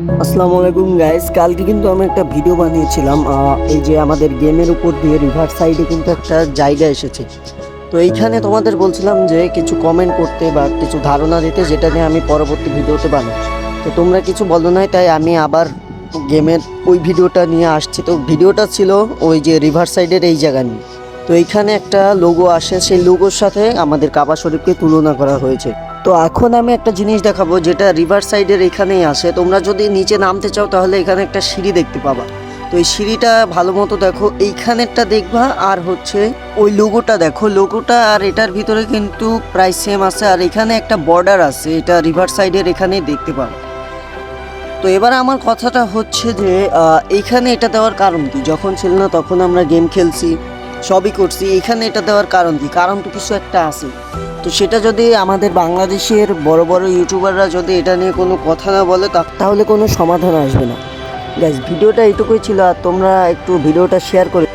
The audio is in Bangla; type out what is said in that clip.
আসসালামু আলাইকুম গাইস কালকে কিন্তু আমি একটা ভিডিও বানিয়েছিলাম এই যে আমাদের গেমের উপর দিয়ে রিভার সাইডে কিন্তু একটা জায়গা এসেছে। তো এইখানে তোমাদের বলছিলাম যে কিছু কমেন্ট করতে বা কিছু ধারণা দিতে, যেটা নিয়ে আমি পরবর্তী ভিডিওতে বানাই তো তোমরা কিছু বলো নাই, তাই আমি আবার গেমের ওই ভিডিওটা নিয়ে আসছি। তো ভিডিওটা ছিল ওই যে রিভার সাইডের এই জায়গা নিয়ে। তো এইখানে একটা লোগো আসে, সেই লোগোর সাথে আমাদের কাবা শরীফকে তুলনা করা হয়েছে। তো এখন আমি একটা জিনিস দেখাবো যেটা রিভার সাইডের এখানেই আসে। তোমরা যদি নিচে নামতে চাও তাহলে এখানে একটা সিঁড়ি দেখতে পাবা। তো এই সিঁড়িটা ভালো মতো দেখো, এইখানেরটা দেখবা আর হচ্ছে ওই লোগোটা দেখো। লোগোটা আর এটার ভিতরে কিন্তু প্রায় সেম আছে। আর এখানে একটা বর্ডার আছে, এটা রিভার সাইডের এখানেই দেখতে পাবো। তো এবার আমার কথাটা হচ্ছে যে এইখানে এটা দেওয়ার কারণ কি? যখন ছিল না তখন আমরা গেম খেলছি। সবই করছি। এখানে এটা দেওয়ার কারণ কি? কারণ তো কিছু একটা আছে। তো সেটা যদি আমাদের বাংলাদেশের বড় বড় ইউটিউবাররা যদি এটা নিয়ে কোনো কথা না বলে তাহলে কোনো সমাধান আসবে না। গ্যাস ভিডিওটা এটুকুই ছিল, আর তোমরা একটু ভিডিওটা শেয়ার করে